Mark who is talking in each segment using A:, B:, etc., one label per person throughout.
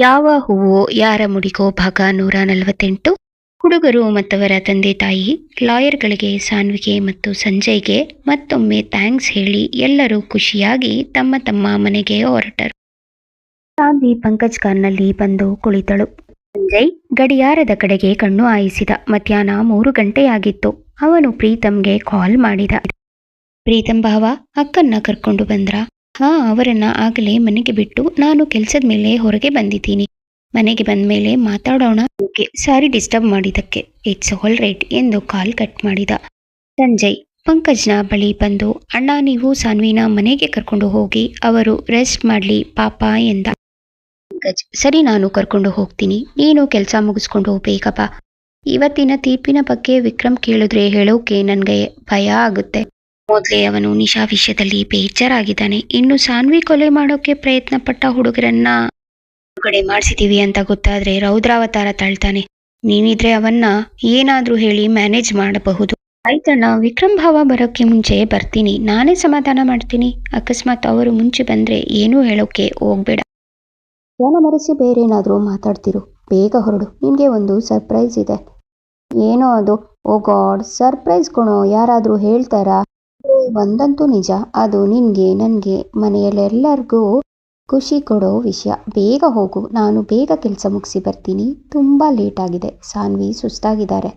A: ಯಾವ ಹೂವು ಯಾರ ಮುಡಿಗೋ ಭಾಗ ನೂರ ನಲವತ್ತೆಂಟು? ಹುಡುಗರು ಮತ್ತವರ ತಂದೆ ತಾಯಿ, ಲಾಯರ್ಗಳಿಗೆ ಸಾನ್ವಿಗೆ ಮತ್ತು ಸಂಜಯ್ಗೆ ಮತ್ತೊಮ್ಮೆ ಥ್ಯಾಂಕ್ಸ್ ಹೇಳಿ ಎಲ್ಲರೂ ಖುಷಿಯಾಗಿ ತಮ್ಮ ತಮ್ಮ ಮನೆಗೆ ಹೊರಟರು. ಸಾನ್ವಿ ಪಂಕಜ್ ಕಾರ್ನಲ್ಲಿ ಬಂದು ಕುಳಿತಳು. ಸಂಜಯ್ ಗಡಿಯಾರದ ಕಡೆಗೆ ಕಣ್ಣು ಹಾಯಿಸಿದ. ಮಧ್ಯಾಹ್ನ ಮೂರು ಗಂಟೆಯಾಗಿತ್ತು. ಅವನು ಪ್ರೀತಂಗೆ ಕಾಲ್ ಮಾಡಿದ. ಪ್ರೀತಂ ಭಾವ, ಅಕ್ಕನ್ನ ಕರ್ಕೊಂಡು ಬಂದ್ರ? ಹಾ ಅವರನ್ನ ಆಗಲೇ ಮನೆಗೆ ಬಿಟ್ಟು ನಾನು ಕೆಲಸದ ಮೇಲೆ ಹೊರಗೆ ಬಂದಿದ್ದೀನಿ. ಮನೆಗೆ ಬಂದ ಮೇಲೆ ಮಾತಾಡೋಣ. ಓಕೆ, ಸಾರಿ ಡಿಸ್ಟರ್ಬ್ ಮಾಡಿದ್ದಕ್ಕೆ. ಇಟ್ಸ್ ಆಲ್ ರೈಟ್ ಎಂದು ಕಾಲ್ ಕಟ್ ಮಾಡಿದ. ಸಂಜಯ್, ಪಂಕಜ್ನ ಬಳಿ ಬಂದು, ಅಣ್ಣ, ನೀವು ಸಾನ್ವಿನ ಮನೆಗೆ ಕರ್ಕೊಂಡು ಹೋಗಿ, ಅವರು ರೆಸ್ಟ್ ಮಾಡಲಿ, ಪಾಪ ಎಂದ. ಪಂಕಜ್, ಸರಿ, ನಾನು ಕರ್ಕೊಂಡು ಹೋಗ್ತೀನಿ. ನೀನು ಕೆಲಸ ಮುಗಿಸ್ಕೊಂಡು ಬೇಗ ಇವತ್ತಿನ ತೀರ್ಪಿನ ಬಗ್ಗೆ ವಿಕ್ರಮ್ ಕೇಳಿದ್ರೆ ಹೇಳೋಕೆ ನನಗೆ ಭಯ ಆಗುತ್ತೆ. ಮೊದಲೇ ಅವನು ನಿಶಾ ವಿಷಯದಲ್ಲಿ ಬೇಜಾರಾಗಿದ್ದಾನೆ. ಇನ್ನು ಸಾನ್ವಿ ಕೊಲೆ ಮಾಡೋಕೆ ಪ್ರಯತ್ನ ಪಟ್ಟ ಹುಡುಗರನ್ನ ಕಡೆ ಮಾಡಿಸಿದೀವಿ ಅಂತ ಗೊತ್ತಾದ್ರೆ ರೌದ್ರಾವತಾರ ತಾಳ್ತಾನೆ. ನೀನಿದ್ರೆ ಅವನ್ನ ಏನಾದ್ರೂ ಹೇಳಿ ಮ್ಯಾನೇಜ್ ಮಾಡಬಹುದು. ಆಯ್ತಣ್ಣ, ವಿಕ್ರಮ್ ಭಾವ ಬರೋಕ್ಕೆ ಮುಂಚೆ ಬರ್ತೀನಿ. ನಾನೇ ಸಮಾಧಾನ ಮಾಡ್ತೀನಿ. ಅಕಸ್ಮಾತ್ ಅವರು ಮುಂಚೆ ಬಂದ್ರೆ ಏನೂ ಹೇಳೋಕೆ ಹೋಗ್ಬೇಡ. ಫೋನ ಮರೆಸಿ ಬೇರೇನಾದರೂ ಮಾತಾಡ್ತಿರು. ಬೇಗ ಹೊರಡು. ನಿಮ್ಗೆ ಒಂದು ಸರ್ಪ್ರೈಸ್ ಇದೆ. ಏನೋ ಅದು? ಓ ಗಾಡ್, ಸರ್ಪ್ರೈಸ್ ಕೊಣೋ ಯಾರಾದ್ರೂ ಹೇಳ್ತಾರಾ? ಒಂದಂತೂ ನಿಜ. ಅದು ನಿನ್ಗೆ, ನನ್ಗೆ, ಮನೆಯಲ್ಲೆಲ್ಲರಿಗೂ ಖುಷಿ ಕೊಡೋ ವಿಷಯ. ಬೇಗ ಹೋಗು. ನಾನು ಬೇಗ ಕೆಲಸ ಮುಗಿಸಿ ಬರ್ತೀನಿ. ತುಂಬಾ ಲೇಟ್ ಆಗಿದೆ. ಸಾನ್ವಿ ಸುಸ್ತಾಗಿದ್ದಾರೆ.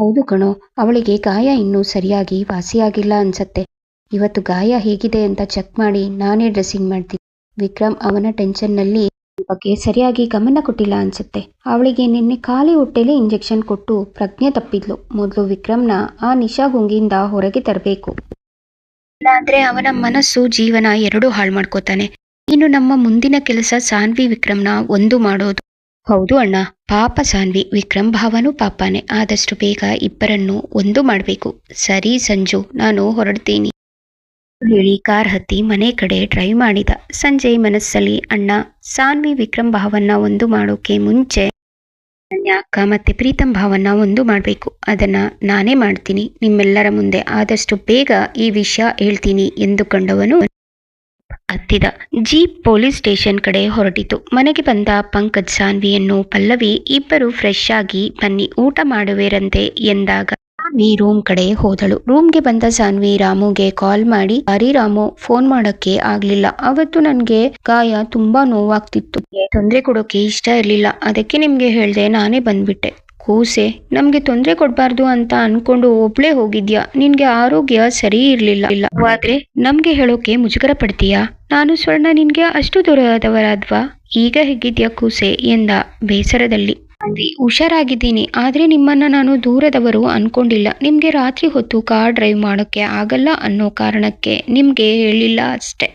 A: ಹೌದು ಕಣೋ. ಅವಳಿಗೆ ಗಾಯ ಇನ್ನೂ ಸರಿಯಾಗಿ ವಾಸಿಯಾಗಿಲ್ಲ ಅನ್ಸತ್ತೆ. ಇವತ್ತು ಗಾಯ ಹೇಗಿದೆ ಅಂತ ಚೆಕ್ ಮಾಡಿ ನಾನೇ ಡ್ರೆಸ್ಸಿಂಗ್ ಮಾಡ್ತೀನಿ. ವಿಕ್ರಮ್ ಅವನ ಟೆನ್ಷನ್ನಲ್ಲಿ ಬಗ್ಗೆ ಸರಿಯಾಗಿ ಗಮನ ಕೊಟ್ಟಿಲ್ಲ ಅನ್ಸುತ್ತೆ. ಅವಳಿಗೆ ನಿನ್ನೆ ಖಾಲಿ ಹೊಟ್ಟೆಲಿ ಇಂಜೆಕ್ಷನ್ ಕೊಟ್ಟು ಪ್ರಜ್ಞೆ ತಪ್ಪಿದ್ಲು. ಮೊದಲು ವಿಕ್ರಮ್ನ ಆ ನಿಶಾ ಗುಂಗಿಂದ ಹೊರಗೆ ತರಬೇಕು. ಇಲ್ಲಾಂದ್ರೆ ಅವನ ಮನಸ್ಸು ಜೀವನ ಎರಡೂ ಹಾಳು ಮಾಡ್ಕೋತಾನೆ. ಇನ್ನು ನಮ್ಮ ಮುಂದಿನ ಕೆಲಸ ಸಾನ್ವಿ ವಿಕ್ರಮ್ನ ಒಂದು ಮಾಡೋದು. ಹೌದು ಅಣ್ಣ, ಪಾಪ ಸಾನ್ವಿ. ವಿಕ್ರಮ್ ಭಾವನು ಪಾಪನೇ. ಆದಷ್ಟು ಬೇಗ ಇಬ್ಬರನ್ನು ಒಂದು ಮಾಡಬೇಕು. ಸರಿ ಸಂಜು, ನಾನು ಹೊರಡ್ತೀನಿ. ಹೇಳಿ ಕಾರ್ ಹತ್ತಿ ಮನೆ ಕಡೆ ಡ್ರೈವ್ ಮಾಡಿದ. ಸಂಜೆ ಮನಸ್ಸಲ್ಲಿ ಅಣ್ಣ, ಸಾನ್ವಿ ವಿಕ್ರಮ್ ಭಾವನ್ನ ಒಂದು ಮಾಡೋಕೆ ಮುಂಚೆ ಅಕ್ಕ ಮತ್ತೆ ಪ್ರೀತಂ ಭಾವನ್ನ ಒಂದು ಮಾಡಬೇಕು. ಅದನ್ನ ನಾನೇ ಮಾಡ್ತೀನಿ. ನಿಮ್ಮೆಲ್ಲರ ಮುಂದೆ ಆದಷ್ಟು ಬೇಗ ಈ ವಿಷಯ ಹೇಳ್ತೀನಿ ಎಂದು ಕಂಡವನು ಹತ್ತಿದ. ಜೀಪ್ ಪೊಲೀಸ್ ಸ್ಟೇಷನ್ ಕಡೆ ಹೊರಟಿತು. ಮನೆಗೆ ಬಂದ ಪಂಕಜ್, ಸಾನ್ವಿಯನ್ನು ಪಲ್ಲವಿ ಇಬ್ಬರು ಫ್ರೆಶ್ ಆಗಿ ಬನ್ನಿ, ಊಟ ಮಾಡುವಿರಂತೆ ಎಂದಾಗ ಸಾನ್ವಿ ರೂಮ್ ಕಡೆ ಹೋದಳು. ರೂಮ್ಗೆ ಬಂದ ಜಾನ್ವಿ ರಾಮುಗೆ ಕಾಲ್ ಮಾಡಿ, ಸಾರಿ ರಾಮು ಫೋನ್ ಮಾಡಕ್ಕೆ ಆಗ್ಲಿಲ್ಲ. ಅವತ್ತು ನನ್ಗೆ ಗಾಯ ತುಂಬಾ ನೋವಾಗ್ತಿತ್ತು. ತೊಂದ್ರೆ ಕೊಡೋಕೆ ಇಷ್ಟ ಇರ್ಲಿಲ್ಲ. ಅದಕ್ಕೆ ನಿಮ್ಗೆ ಹೇಳ್ದೆ, ನಾನೇ ಬಂದ್ಬಿಟ್ಟೆ. ಕೂಸೆ, ನಮ್ಗೆ ತೊಂದ್ರೆ ಕೊಡ್ಬಾರ್ದು ಅಂತ ಅನ್ಕೊಂಡು ಒಬ್ಳೆ ಹೋಗಿದ್ಯಾ? ನಿನ್ಗೆ ಆರೋಗ್ಯ ಸರಿ ಇರ್ಲಿಲ್ಲ. ಇಲ್ಲ ಆದ್ರೆ ನಮ್ಗೆ ಹೇಳೋಕೆ ಮುಜುಗರ ಪಡ್ತೀಯಾ ನಾನು ಸ್ವರ್ಣ ನಿನ್ಗೆ ಅಷ್ಟು ದೂರದವರಾದ್ವಾ ಈಗ ಹೇಗಿದ್ಯಾ ಕೂಸೆ? ಎಂದ ಬೇಸರದಲ್ಲಿ. ಹುಷಾರಾಗಿದ್ದೀನಿ, ಆದ್ರೆ ನಿಮ್ಮನ್ನ ನಾನು ದೂರದವರು ಅನ್ಕೊಂಡಿಲ್ಲ. ನಿಮಗೆ ರಾತ್ರಿ ಹೊತ್ತು ಕಾರ್ ಡ್ರೈವ್ ಮಾಡೋಕೆ ಆಗಲ್ಲ ಅನ್ನೋ ಕಾರಣಕ್ಕೆ ನಿಮಗೆ ಹೇಳಿಲ್ಲ ಅಷ್ಟೇ.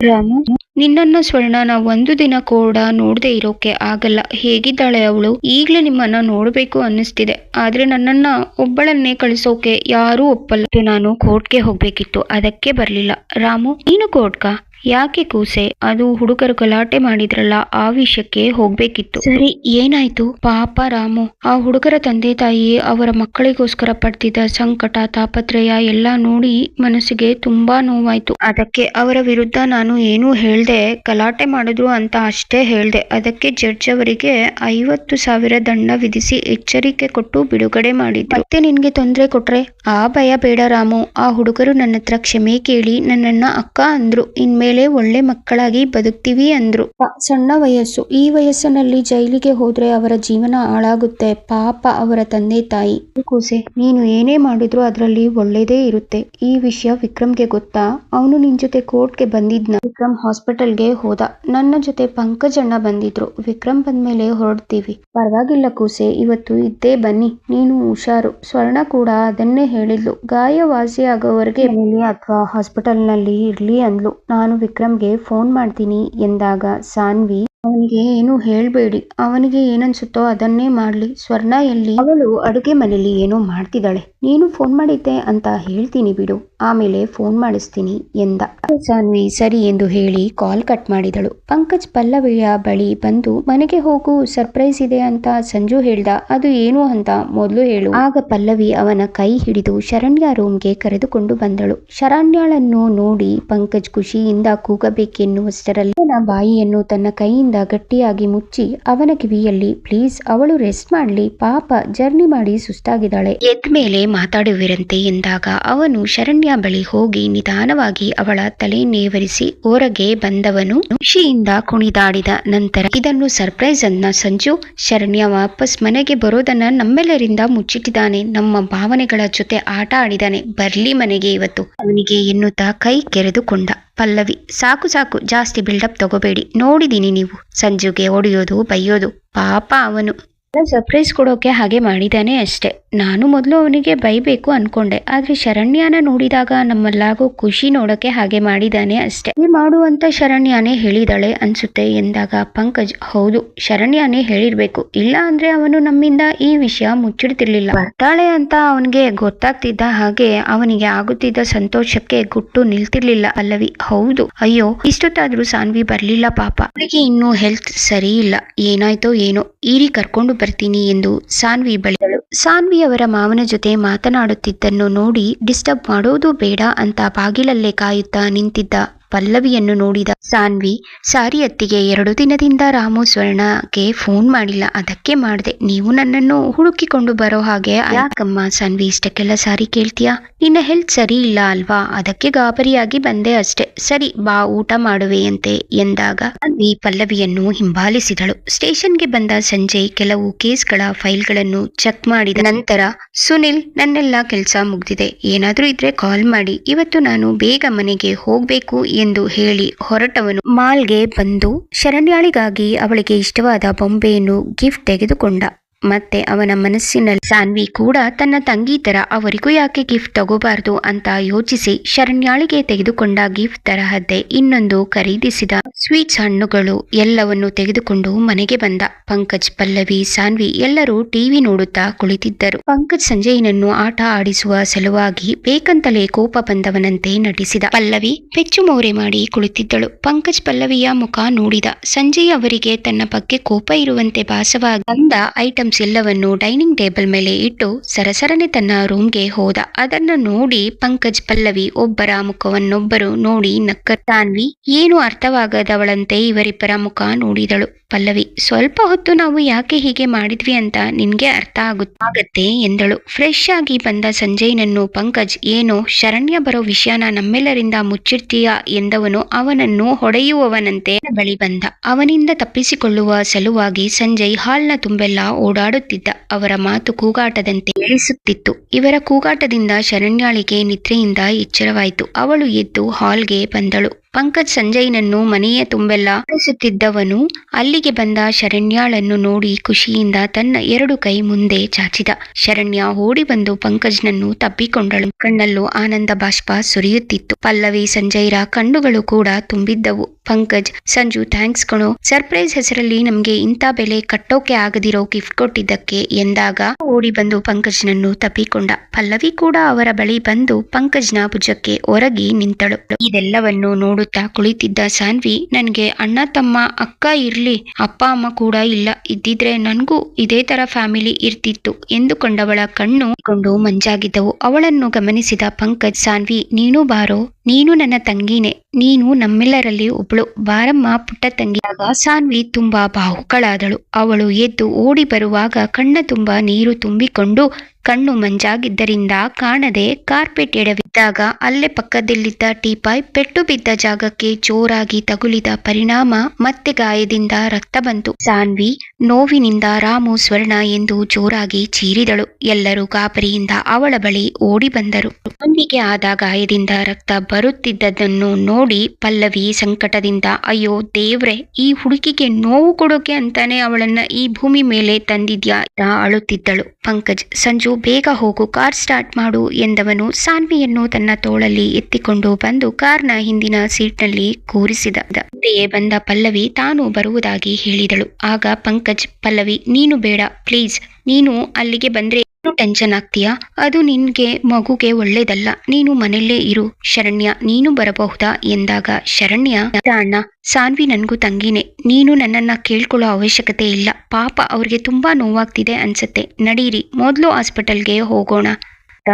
A: ರಾಮು ನಿನ್ನನ್ನ ಸ್ವರ್ಣ, ನಾವು ಒಂದು ದಿನ ಕೂಡ ನೋಡದೆ ಇರೋಕೆ ಆಗಲ್ಲ. ಹೇಗಿದ್ದಾಳೆ ಅವಳು? ಈಗಲೇ ನಿಮ್ಮನ್ನ ನೋಡಬೇಕು ಅನ್ನಿಸ್ತಿದೆ. ಆದ್ರೆ ನನ್ನನ್ನ ಒಬ್ಬಳನ್ನೇ ಕಳಿಸೋಕೆ ಯಾರೂ ಒಪ್ಪಲ್ಲ. ನಾನು ಕೋರ್ಟ್ಗೆ ಹೋಗ್ಬೇಕಿತ್ತು, ಅದಕ್ಕೆ ಬರಲಿಲ್ಲ. ರಾಮು, ನೀನು ಕೋರ್ಟ್ಗ? ಯಾಕೆ ಕೂಸೆ? ಅದು ಹುಡುಗರು ಗಲಾಟೆ ಮಾಡಿದ್ರಲ್ಲ, ಆ ವಿಷಯಕ್ಕೆ ಹೋಗ್ಬೇಕಿತ್ತು. ಸರಿ, ಏನಾಯ್ತು? ಪಾಪ ರಾಮು, ಆ ಹುಡುಗರ ತಂದೆ ತಾಯಿ ಅವರ ಮಕ್ಕಳಿಗೋಸ್ಕರ ಪಡ್ತಿದ್ದ ಸಂಕಟ, ತಾಪತ್ರಯ ಎಲ್ಲ ನೋಡಿ ಮನಸ್ಸಿಗೆ ತುಂಬಾ ನೋವಾಯ್ತು. ಅದಕ್ಕೆ ಅವರ ವಿರುದ್ಧ ನಾನು ಏನೂ ಹೇಳ್ದೆ, ಗಲಾಟೆ ಮಾಡಿದ್ರು ಅಂತ ಅಷ್ಟೇ ಹೇಳ್ದೆ. ಅದಕ್ಕೆ ಜಡ್ಜ್ ಅವರಿಗೆ ಐವತ್ತು ಸಾವಿರ ದಂಡ ವಿಧಿಸಿ ಎಚ್ಚರಿಕೆ ಕೊಟ್ಟು ಬಿಡುಗಡೆ ಮಾಡಿದ್ರು. ಮತ್ತೆ ನಿನ್ಗೆ ತೊಂದರೆ ಕೊಟ್ರೆ? ಆ ಭಯ ಬೇಡ ರಾಮು. ಆ ಹುಡುಗರು ನನ್ನ ಹತ್ರ ಕ್ಷಮೆ ಕೇಳಿ ನನ್ನನ್ನ ಅಕ್ಕ ಅಂದ್ರು. ಇನ್ಮೇಲೆ ಒಳ್ಳೆ ಮಕ್ಕಳಾಗಿ ಬದುಕ್ತೀವಿ ಅಂದ್ರು. ಸಣ್ಣ ವಯಸ್ಸು. ಈ ವಯಸ್ಸಿನಲ್ಲಿ ಜೈಲಿಗೆ ಹೋದ್ರೆ ಅವರ ಜೀವನ ಹಾಳಾಗುತ್ತೆ. ಪಾಪ ಅವರ ತಂದೆ ತಾಯಿ. ಕೂಸೆ, ನೀನು ಏನೇ ಮಾಡಿದ್ರು ಅದರಲ್ಲಿ ಒಳ್ಳೇದೇ ಇರುತ್ತೆ. ಈ ವಿಷಯ ವಿಕ್ರಮ್ಗೆ ಗೊತ್ತಾ? ಅವನು ನಿನ್ ಜೊತೆ ಕೋರ್ಟ್ಗೆ ಬಂದಿದ್ನ. ವಿಕ್ರಮ್ ಹಾಸ್ಪಿಟಲ್ಗೆ ಹೋದ. ನನ್ನ ಜೊತೆ ಪಂಕಜ್ ಅಣ್ಣ ಬಂದಿದ್ರು. ವಿಕ್ರಮ್ ಬಂದ್ಮೇಲೆ ಹೊರಡ್ತೀವಿ. ಪರವಾಗಿಲ್ಲ ಕೂಸೆ, ಇವತ್ತು ಇದ್ದೇ ಬನ್ನಿ. ನೀನು ಹುಷಾರು. ಸ್ವರ್ಣ ಕೂಡ ಅದನ್ನೇ ಹೇಳಿದ್ಲು. ಗಾಯ ವಾಸಿ ಆಗೋವರೆಗೆ ಅಥವಾ ಹಾಸ್ಪಿಟಲ್ನಲ್ಲಿ ಇರ್ಲಿ ಅಂದ್ಲು. ನಾನು ವಿಕ್ರಮ್ಗೆ ಫೋನ್ ಮಾಡ್ತೀನಿ ಎಂದಾಗ ಸಾನ್ವಿ ಅವನಿಗೆ ಏನು ಹೇಳಬೇಡಿ. ಅವನಿಗೆ ಏನನ್ಸುತ್ತೋ ಅದನ್ನೇ ಮಾಡ್ಲಿ. ಸ್ವರ್ಣ ಎಲ್ಲಿ? ಅವಳು ಅಡುಗೆ ಮನೆಯಲ್ಲಿ ಏನೋ ಮಾಡ್ತಿದ್ದಾಳೆ. ನೀನು ಫೋನ್ ಮಾಡಿದ್ದೆ ಅಂತ ಹೇಳ್ತೀನಿ ಬಿಡು. ಆಮೇಲೆ ಫೋನ್ ಮಾಡಿಸ್ತೀನಿ ಎಂದ. ಸಾನ್ವಿ, ಸರಿ ಎಂದು ಹೇಳಿ ಕಾಲ್ ಕಟ್ ಮಾಡಿದಳು. ಪಂಕಜ್ ಪಲ್ಲವಿಯ ಬಳಿ ಬಂದು, ಮನೆಗೆ ಹೋಗು, ಸರ್ಪ್ರೈಸ್ ಇದೆ ಅಂತ ಸಂಜು ಹೇಳ್ದ. ಅದು ಏನು ಅಂತ ಮೊದಲು ಹೇಳು. ಆಗ ಪಲ್ಲವಿ ಅವನ ಕೈ ಹಿಡಿದು ಶರಣ್ಯ ರೂಮ್ಗೆ ಕರೆದುಕೊಂಡು ಬಂದಳು. ಶರಣ್ಯಳನ್ನು ನೋಡಿ ಪಂಕಜ್ ಖುಷಿಯಿಂದ ಕೂಗಬೇಕೆನ್ನುವಷ್ಟರಲ್ಲಿ ಬಾಯಿಯನ್ನು ತನ್ನ ಕೈಯಿಂದ ಗಟ್ಟಿಯಾಗಿ ಮುಚ್ಚಿ ಅವನ ಕಿವಿಯಲ್ಲಿ, ಪ್ಲೀಸ್ ಅವಳು ರೆಸ್ಟ್ ಮಾಡ್ಲಿ, ಪಾಪ ಜರ್ನಿ ಮಾಡಿ ಸುಸ್ತಾಗಿದ್ದಾಳೆ. ಎದ್ದ ಮೇಲೆ ಮಾತಾಡುವಿರಂತೆ ಎಂದಾಗ ಅವನು ಶರಣ್ಯ ಬಳಿ ಹೋಗಿ ನಿಧಾನವಾಗಿ ಅವಳ ತಲೆ ನೇವರಿಸಿ ಹೊರಗೆ ಬಂದವನು ಖುಷಿಯಿಂದ ಕುಣಿದಾಡಿದ ನಂತರ, ಇದನ್ನು ಸರ್ಪ್ರೈಸ್ ಅನ್ನ ಸಂಜು, ಶರಣ್ಯ ವಾಪಸ್ ಮನೆಗೆ ಬರೋದನ್ನ ನಮ್ಮೆಲ್ಲರಿಂದ ಮುಚ್ಚಿಟ್ಟಿದ್ದಾನೆ, ನಮ್ಮ ಭಾವನೆಗಳ ಜೊತೆ ಆಟ ಆಡಿದಾನೆ, ಬರ್ಲಿ ಮನೆಗೆ ಇವತ್ತು. ಅವನಿಗೆ ಎನ್ನುತ್ತಾ ಕೈ ಕೆರೆದುಕೊಂಡ. ಪಲ್ಲವಿ. ಸಾಕು ಸಾಕು ಜಾಸ್ತಿ ಬಿಲ್ಡಪ್ ತಗೋಬೇಡಿ. ನೋಡಿದ್ದೀನಿ ನೀವು. ಸಂಜುಗೆ ಹೊಡೆಯೋದು ಬೈಯೋದು. ಪಾಪ ಅವನು. ಸರ್ಪ್ರೈಸ್ ಕೊಡೋಕೆ ಹಾಗೆ ಮಾಡಿದಾನೆ ಅಷ್ಟೇ. ನಾನು ಮೊದಲು ಅವನಿಗೆ ಬೈಬೇಕು ಅನ್ಕೊಂಡೆ, ಆದ್ರೆ ಶರಣ್ಯನ ನೋಡಿದಾಗ ನಮ್ಮಲ್ಲಾಗೋ ಖುಷಿ ನೋಡೋಕೆ ಹಾಗೆ ಮಾಡಿದಾನೆ ಅಷ್ಟೇ. ಈ ಮಾಡುವಂತ ಶರಣ್ಯನೇ ಹೇಳಿದಾಳೆ ಅನ್ಸುತ್ತೆ ಎಂದಾಗ ಪಂಕಜ್, ಹೌದು, ಶರಣ್ಯನೇ ಹೇಳಿರ್ಬೇಕು. ಇಲ್ಲ ಅಂದ್ರೆ ಅವನು ನಮ್ಮಿಂದ ಈ ವಿಷಯ ಮುಚ್ಚಿಡ್ತಿರ್ಲಿಲ್ಲ. ಬರ್ತಾಳೆ ಅಂತ ಅವನಿಗೆ ಗೊತ್ತಾಗ್ತಿದ್ದ ಹಾಗೆ ಅವನಿಗೆ ಆಗುತ್ತಿದ್ದ ಸಂತೋಷಕ್ಕೆ ಗುಟ್ಟು ನಿಲ್ತಿರ್ಲಿಲ್ಲ ಅಲ್ಲವಿ ಹೌದು, ಅಯ್ಯೋ, ಇಷ್ಟೊತ್ತಾದ್ರೂ ಸಾನ್ವಿ ಬರ್ಲಿಲ್ಲ ಪಾಪ. ಅವನಿಗೆ ಇನ್ನೂ ಹೆಲ್ತ್ ಸರಿ ಇಲ್ಲ. ಏನಾಯ್ತೋ ಏನೋ, ಈರಿ ಕರ್ಕೊಂಡು ಬರ್ತೀನಿ ಎಂದು ಸಾನ್ವಿ ಬಳಿದಳು. ಸಾನ್ವಿ ಅವರ ಮಾವನ ಜೊತೆ ಮಾತನಾಡುತ್ತಿದ್ದನ್ನು ನೋಡಿ ಡಿಸ್ಟರ್ಬ್ ಮಾಡೋದು ಬೇಡ ಅಂತ ಬಾಗಿಲಲ್ಲೇ ಕಾಯುತ್ತಾ ನಿಂತಿದ್ದ ಪಲ್ಲವಿಯನ್ನು ನೋಡಿದ ಸಾನ್ವಿ, ಸಾರಿ ಅತ್ತಿಗೆ, ಎರಡು ದಿನದಿಂದ ರಾಮು ಸ್ವರ್ಣಗೆ ಫೋನ್ ಮಾಡಿಲ್ಲ. ಅದಕ್ಕೆ ಮಾಡಿದೆ. ನೀವು ನನ್ನನ್ನು ಹುಡುಕಿಕೊಂಡು ಬರೋ ಹಾಗೆ ಯಾಕಮ್ಮ ಸಾನ್ವಿ, ಇಷ್ಟಕ್ಕೆಲ್ಲ ಸಾರಿ ಕೇಳ್ತೀಯಾ? ನಿನ್ನ ಹೆಲ್ತ್ ಸರಿ ಇಲ್ಲ ಅಲ್ವಾ? ಅದಕ್ಕೆ ಗಾಬರಿಯಾಗಿ ಬಂದೆ ಅಷ್ಟೇ. ಸರಿ, ಬಾ, ಊಟ ಮಾಡುವೆಯಂತೆ ಎಂದಾಗ ಸಾನ್ವಿ ಪಲ್ಲವಿಯನ್ನು ಹಿಂಬಾಲಿಸಿದಳು. ಸ್ಟೇಷನ್ಗೆ ಬಂದ ಸಂಜಯ್ ಕೆಲವು ಕೇಸ್ಗಳ ಫೈಲ್ಗಳನ್ನು ಚೆಕ್ ಮಾಡಿದ ನಂತರ, ಸುನಿಲ್, ನನ್ನೆಲ್ಲ ಕೆಲಸ ಮುಗ್ದಿದೆ. ಏನಾದ್ರೂ ಇದ್ರೆ ಕಾಲ್ ಮಾಡಿ. ಇವತ್ತು ನಾನು ಬೇಗ ಮನೆಗೆ ಹೋಗ್ಬೇಕು ಎಂದು ಹೇಳಿ ಹೊರಟವನು. ಮಾಲ್ಗೆ ಬಂದು ಶರಣ್ಯಾಳಿಗಾಗಿ ಅವಳಿಗೆ ಇಷ್ಟವಾದ ಬೊಂಬೆಯನ್ನು ಗಿಫ್ಟ್ ತೆಗೆದುಕೊಂಡ. ಮತ್ತೆ ಅವನ ಮನಸ್ಸಿನಲ್ಲಿ ಸಾನ್ವಿ ಕೂಡ ತನ್ನ ತಂಗಿ ತರ ಅವರಿಗೂ ಯಾಕೆ ಗಿಫ್ಟ್ ತಗೋಬಾರ್ದು ಅಂತ ಯೋಚಿಸಿ ಶರಣ್ಯಾಳಿಗೆ ತೆಗೆದುಕೊಂಡ ಗಿಫ್ಟ್ ತರಹದ್ದೇ ಇನ್ನೊಂದು ಖರೀದಿಸಿದ ಸ್ವೀಟ್ಸ್ ಹಣ್ಣುಗಳು ಎಲ್ಲವನ್ನು ತೆಗೆದುಕೊಂಡು ಮನೆಗೆ ಬಂದ. ಪಂಕಜ್, ಪಲ್ಲವಿ, ಸಾನ್ವಿ ಎಲ್ಲರೂ ಟಿವಿ ನೋಡುತ್ತಾ ಕುಳಿತಿದ್ದರು. ಪಂಕಜ್ ಸಂಜಯನನ್ನು ಆಟ ಆಡಿಸುವ ಸಲುವಾಗಿ ಬೇಕಂತಲೇ ಕೋಪ ಬಂದವನಂತೆ ನಟಿಸಿದ ಪಲ್ಲವಿ ಪೆಚ್ಚು ಮೋರೆ ಮಾಡಿ ಕುಳಿತಿದ್ದಳು. ಪಂಕಜ್ ಪಲ್ಲವಿಯ ಮುಖ ನೋಡಿದ ಸಂಜಯ್ ಅವರಿಗೆ ತನ್ನ ಬಗ್ಗೆ ಕೋಪ ಇರುವಂತೆ ಭಾಸವಾಗಿ ಬಂದ ಐಟಮ್ಸ್ ಎಲ್ಲವನ್ನು ಡೈನಿಂಗ್ ಟೇಬಲ್ ಮೇಲೆ ಇಟ್ಟು ಸರಸರನೆ ತನ್ನ ರೂಮ್ಗೆ ಹೋದ. ಅದನ್ನು ನೋಡಿ ಪಂಕಜ್ ಪಲ್ಲವಿ ಒಬ್ಬರ ಮುಖವನ್ನೊಬ್ಬರು ನೋಡಿ ನಕ್ಕ ತಾನ್ವಿ, ಏನು ಅರ್ಥವಾಗದವಳಂತೆ ಇವರಿಬ್ಬರ ಮುಖ ನೋಡಿದಳು. ಪಲ್ಲವಿ, ಸ್ವಲ್ಪ ಹೊತ್ತು ನಾವು ಯಾಕೆ ಹೀಗೆ ಮಾಡಿದ್ವಿ ಅಂತ ನಿನಗೆ ಅರ್ಥ ಆಗುತ್ತಾಗತ್ತೆ ಎಂದಳು. ಫ್ರೆಶ್ ಆಗಿ ಬಂದ ಸಂಜಯ್ನನ್ನು ಪಂಕಜ್, ಏನೋ, ಶರಣ್ಯ ಬರೋ ವಿಷಯನ ನಮ್ಮೆಲ್ಲರಿಂದ ಮುಚ್ಚಿರ್ತೀಯ ಎಂದವನು ಅವನನ್ನು ಹೊಡೆಯುವವನಂತೆ ಬಳಿ ಬಂದ. ಅವನಿಂದ ತಪ್ಪಿಸಿಕೊಳ್ಳುವ ಸಲುವಾಗಿ ಸಂಜಯ್ ಹಾಲ್ನ ತುಂಬೆಲ್ಲ ಓಡಾಡುತ್ತಿದ್ದ. ಅವರ ಮಾತು ಕೂಗಾಟದಂತೆ ಕೇಳಿಸುತ್ತಿತ್ತು. ಇವರ ಕೂಗಾಟದಿಂದ ಶರಣ್ಯಾಳಿಗೆ ನಿದ್ರೆಯಿಂದ ಎಚ್ಚರವಾಯಿತು. ಅವಳು ಎದ್ದು ಹಾಲ್ಗೆ ಬಂದಳು. ಪಂಕಜ್ ಸಂಜಯ್ನನ್ನು ಮನೆಯ ತುಂಬೆಲ್ಲ ನಡೆಸುತ್ತಿದ್ದವನು ಅಲ್ಲಿಗೆ ಬಂದ ಶರಣ್ಯಾಳನ್ನು ನೋಡಿ ಖುಷಿಯಿಂದ ತನ್ನ ಎರಡು ಕೈ ಮುಂದೆ ಚಾಚಿದ. ಶರಣ್ಯ ಓಡಿ ಬಂದು ಪಂಕಜ್ನನ್ನು ತಬ್ಬಿಕೊಂಡಳು ಕಣ್ಣಲ್ಲೂ ಆನಂದ ಬಾಷ್ಪ ಸುರಿಯುತ್ತಿತ್ತು. ಪಲ್ಲವಿ, ಸಂಜಯ್ರ ಕಣ್ಣುಗಳು ಕೂಡ ತುಂಬಿದ್ದವು. ಪಂಕಜ್, ಸಂಜು, ಥ್ಯಾಂಕ್ಸ್ ಕಣೋ. ಸರ್ಪ್ರೈಸ್ ಹೆಸರಲ್ಲಿ ನಮ್ಗೆ ಇಂಥ ಬೆಲೆ ಕಟ್ಟೋಕೆ ಆಗದಿರೋ ಗಿಫ್ಟ್ ಕೊಟ್ಟಿದ್ದಕ್ಕೆ ಎಂದಾಗ ಓಡಿ ಬಂದು ಪಂಕಜ್ನನ್ನು ತಬ್ಬಿಕೊಂಡ ಪಲ್ಲವಿ ಕೂಡ ಅವರ ಬಳಿ ಬಂದು ಪಂಕಜ್ನ ಭುಜಕ್ಕೆ ಒರಗಿ ನಿಂತಳು. ಇದೆಲ್ಲವನ್ನು ನೋಡುತ್ತಾ ಕುಳಿತಿದ್ದ ಸಾನ್ವಿ, ನನ್ಗೆ ಅಣ್ಣ, ತಮ್ಮ, ಅಕ್ಕ ಇರ್ಲಿ, ಅಪ್ಪ, ಅಮ್ಮ ಕೂಡ ಇಲ್ಲ. ಇದ್ದಿದ್ರೆ ನನಗೂ ಇದೇ ತರ ಫ್ಯಾಮಿಲಿ ಇರ್ತಿತ್ತು ಎಂದುಕೊಂಡವಳ ಕಣ್ಣು ಕೊಂಡು ಮಂಜಾಗಿದ್ದವು. ಅವಳನ್ನು ಗಮನಿಸಿದ ಪಂಕಜ್, ಸಾನ್ವಿ, ನೀನು ಬಾರೋ. ನೀನು ನನ್ನ ತಂಗಿನೇ, ನೀನು ನಮ್ಮೆಲ್ಲರಲ್ಲಿ ಒಬ್ಳು. ಬಾರಮ್ಮ, ಪುಟ್ಟ ತಂಗಿಯಾಗ ಸಾನ್ವಿ ತುಂಬಾ ಬಾಹುಕಳಾದಳು. ಅವಳು ಎದ್ದು ಓಡಿ ಬರುವಾಗ ಕಣ್ಣ ತುಂಬಾ ನೀರು ತುಂಬಿಕೊಂಡು ಕಣ್ಣು ಮಂಜಾಗಿದ್ದರಿಂದ ಕಾಣದೆ ಕಾರ್ಪೆಟ್ ಎಡವಿದ್ದಾಗ ಅಲ್ಲೇ ಪಕ್ಕದಲ್ಲಿದ್ದ ಟೀಪಾಯ್ ಪೆಟ್ಟು ಬಿದ್ದ ಜಾಗಕ್ಕೆ ಜೋರಾಗಿ ತಗುಲಿದ ಪರಿಣಾಮ ಮತ್ತೆ ಗಾಯದಿಂದ ರಕ್ತ ಬಂತು. ಸಾನ್ವಿ ನೋವಿನಿಂದ ರಾಮು ಸ್ವರ್ಣ ಎಂದು ಜೋರಾಗಿ ಚೀರಿದಳು. ಎಲ್ಲರೂ ಗಾಬರಿಯಿಂದ ಅವಳ ಬಳಿ ಓಡಿ ಬಂದರು. ಸಾನ್ವಿಗೆ ಆದ ಗಾಯದಿಂದ ರಕ್ತ ಬರುತ್ತಿದ್ದದನ್ನು ನೋಡಿ ಪಲ್ಲವಿ ಸಂಕಟದಿಂದ, ಅಯ್ಯೋ ದೇವ್ರೆ, ಈ ಹುಡುಗಿಗೆ ನೋವು ಕೊಡೋಕೆ ಅಂತಾನೆ ಅವಳನ್ನ ಈ ಭೂಮಿ ಮೇಲೆ ತಂದಿದ್ಯಾ? ಅಳುತ್ತಿದ್ದಳು. ಪಂಕಜ್, ಸಂಜು ಬೇಗ ಹೋಗು, ಕಾರ್ ಸ್ಟಾರ್ಟ್ ಮಾಡು, ಎಂದವನು ಸಾನ್ವಿಯನ್ನು ತನ್ನ ತೋಳಲ್ಲಿ ಎತ್ತಿಕೊಂಡು ಬಂದು ಕಾರ್ನ ಹಿಂದಿನ ಸೀಟ್ನಲ್ಲಿ ಕೂರಿಸಿದ. ಅಂತೆಯೇ ಬಂದ ಪಲ್ಲವಿ ತಾನು ಬರುವುದಾಗಿ ಹೇಳಿದಳು. ಆಗ ಪಂಕಜ್, ಪಲ್ಲವಿ, ನೀನು ಬೇಡ, ಪ್ಲೀಸ್, ನೀನು ಅಲ್ಲಿಗೆ ಬಂದ್ರೆ ಟೆನ್ಷನ್ ಆಗ್ತೀಯಾ? ಅದು ನಿನ್ಗೆ, ಮಗುಗೆ ಒಳ್ಳೇದಲ್ಲ. ನೀನು ಮನೆಯಲ್ಲೇ ಇರು. ಶರಣ್ಯ, ನೀನು ಬರಬಹುದಾ? ಎಂದಾಗ, ಶರಣ್ಯ, "ಇಲ್ಲ ಅಣ್ಣ, ಸಾನ್ವಿ ನನ್ಗೂ ತಂಗಿನೇ. ನೀನು ನನ್ನನ್ನ ಕೇಳ್ಕೊಳ್ಳೋ ಅವಶ್ಯಕತೆ ಇಲ್ಲ. ಪಾಪ, ಅವ್ರಿಗೆ ತುಂಬಾ ನೋವಾಗ್ತಿದೆ ಅನ್ಸತ್ತೆ. ನಡೀರಿ, ಮೊದಲು ಹಾಸ್ಪಿಟಲ್ಗೆ ಹೋಗೋಣ.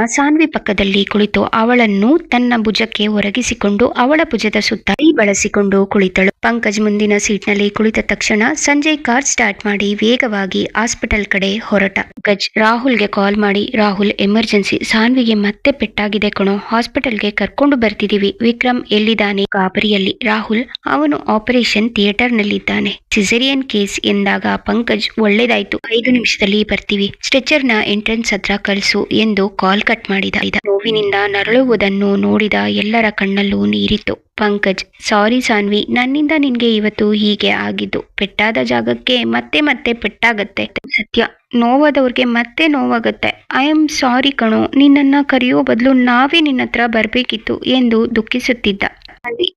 A: ಸಾನ್ವಿ ಪಕ್ಕದಲ್ಲಿ ಕುಳಿತು ಅವಳನ್ನು ತನ್ನ ಭುಜಕ್ಕೆ ಒರಗಿಸಿಕೊಂಡು ಅವಳ ಭುಜದ ಸುತ್ತ ಬಳಸಿಕೊಂಡು ಕುಳಿತಳು. ಪಂಕಜ್ ಮುಂದಿನ ಸೀಟ್ನಲ್ಲಿ ಕುಳಿತ ತಕ್ಷಣ ಸಂಜಯ್ ಕಾರ್ ಸ್ಟಾರ್ಟ್ ಮಾಡಿ ವೇಗವಾಗಿ ಹಾಸ್ಪಿಟಲ್ ಕಡೆ ಹೊರಟ. ಪಂಕಜ್ ರಾಹುಲ್ಗೆ ಕಾಲ್ ಮಾಡಿ, ರಾಹುಲ್, ಎಮರ್ಜೆನ್ಸಿ. ಸಾನ್ವಿಗೆ ಮತ್ತೆ ಪೆಟ್ಟಾಗಿದೆ ಕಣೋ. ಹಾಸ್ಪಿಟಲ್ಗೆ ಕರ್ಕೊಂಡು ಬರ್ತಿದೀವಿ. ವಿಕ್ರಮ್ ಎಲ್ಲಿದ್ದಾನೆ? ಗಾಬರಿಯಲ್ಲಿ ರಾಹುಲ್, ಅವನು ಆಪರೇಷನ್ ಥಿಯೇಟರ್ ನಲ್ಲಿದ್ದಾನೆ ಸಿಸೇರಿಯನ್ ಕೇಸ್ ಎಂದಾಗ ಪಂಕಜ್ ಒಳ್ಳೇದಾಯ್ತು. ಐದು ನಿಮಿಷದಲ್ಲಿ ಬರ್ತೀವಿ. ಸ್ಟ್ರೆಚರ್ನ ಎಂಟ್ರೆನ್ಸ್ ಹತ್ರ ಕಳಿಸು ಎಂದು ಕಾಲ್ ಕಟ್ ಮಾಡಿದ. ನೋವಿನಿಂದ ನರಳುವುದನ್ನು ನೋಡಿದ ಎಲ್ಲರ ಕಣ್ಣಲ್ಲೂ ನೀರಿತ್ತು. ಪಂಕಜ್, ಸಾರಿ ಸಾನ್ವಿ, ನನ್ನಿಂದ ನಿನ್ಗೆ ಇವತ್ತು ಹೀಗೆ ಆಗಿದ್ದು. ಪೆಟ್ಟಾದ ಜಾಗಕ್ಕೆ ಮತ್ತೆ ಮತ್ತೆ ಪೆಟ್ಟಾಗತ್ತೆ. ಸತ್ಯ, ನೋವಾದವ್ರಿಗೆ ಮತ್ತೆ ನೋವಾಗತ್ತೆ. ಐ ಆಮ್ ಸಾರಿ ಕಣೋ, ನಿನ್ನನ್ನು ಕರೆಯೋ ಬದಲು ನಾವೇ ನಿನ್ನ ಹತ್ರ ಬರಬೇಕಿತ್ತು ಎಂದು ದುಃಖಿಸುತ್ತಿದ್ದ.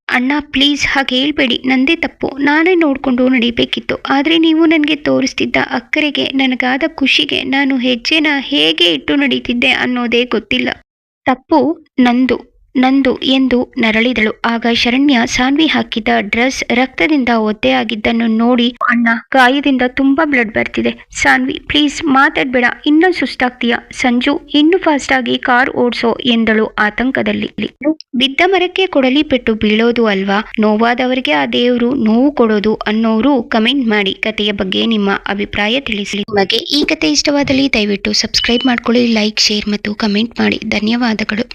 A: ಅಣ್ಣ ಪ್ಲೀಸ್ ಹಾಗೆ ಹೇಳ್ಬೇಡಿ. ನಂದೇ ತಪ್ಪು. ನಾನೇ ನೋಡಿಕೊಂಡು ನಡಿಬೇಕಿತ್ತು. ಆದ್ರೆ ನೀವು ನನಗೆ ತೋರಿಸ್ತಿದ್ದ ಅಕ್ಕರೆಗೆ, ನನಗಾದ ಖುಷಿಗೆ ನಾನು ಹೆಜ್ಜೆನ ಹೇಗೆ ಇಟ್ಟು ನಡೀತಿದ್ದೆ ಅನ್ನೋದೇ ಗೊತ್ತಿಲ್ಲ. ತಪ್ಪು, ನಂದು. ನಂದು ಎಂದು ನರಳಿದಳು. ಆಗ ಶರಣ್ಯ ಸಾನ್ವಿ ಹಾಕಿದ ಡ್ರೆಸ್ ರಕ್ತದಿಂದ ಒದ್ದೆಯಾಗಿದ್ದನ್ನು ನೋಡಿ, ಅಣ್ಣ, ಗಾಯದಿಂದ ತುಂಬಾ ಬ್ಲಡ್ ಬರ್ತಿದೆ. ಸಾನ್ವಿ ಪ್ಲೀಸ್ ಮಾತಾಡ್ಬೇಡ. ಇನ್ನೂ ಸುಸ್ತಾಗ್ತೀಯ? ಸಂಜು, ಇನ್ನು ಫಾಸ್ಟ್ ಆಗಿ ಕಾರ್ ಓಡಿಸೋ ಎಂದಳು ಆತಂಕದಲ್ಲಿ. ಬಿದ್ದ ಮರಕ್ಕೆ ಕೊಡಲಿ ಪೆಟ್ಟು ಬೀಳೋದು ಅಲ್ವಾ? ನೋವಾದವರಿಗೆ ಆ ದೇವರು ನೋವು ಕೊಡೋದು ಅನ್ನೋರು ಕಮೆಂಟ್ ಮಾಡಿ ಕಥೆಯ ಬಗ್ಗೆ ನಿಮ್ಮ ಅಭಿಪ್ರಾಯ ತಿಳಿಸಿ. ನಿಮಗೆ ಈ ಕತೆ ಇಷ್ಟವಾದಲ್ಲಿ ದಯವಿಟ್ಟು ಸಬ್ಸ್ಕ್ರೈಬ್ ಮಾಡ್ಕೊಳ್ಳಿ, ಲೈಕ್, ಶೇರ್ ಮತ್ತು ಕಮೆಂಟ್ ಮಾಡಿ. ಧನ್ಯವಾದಗಳು.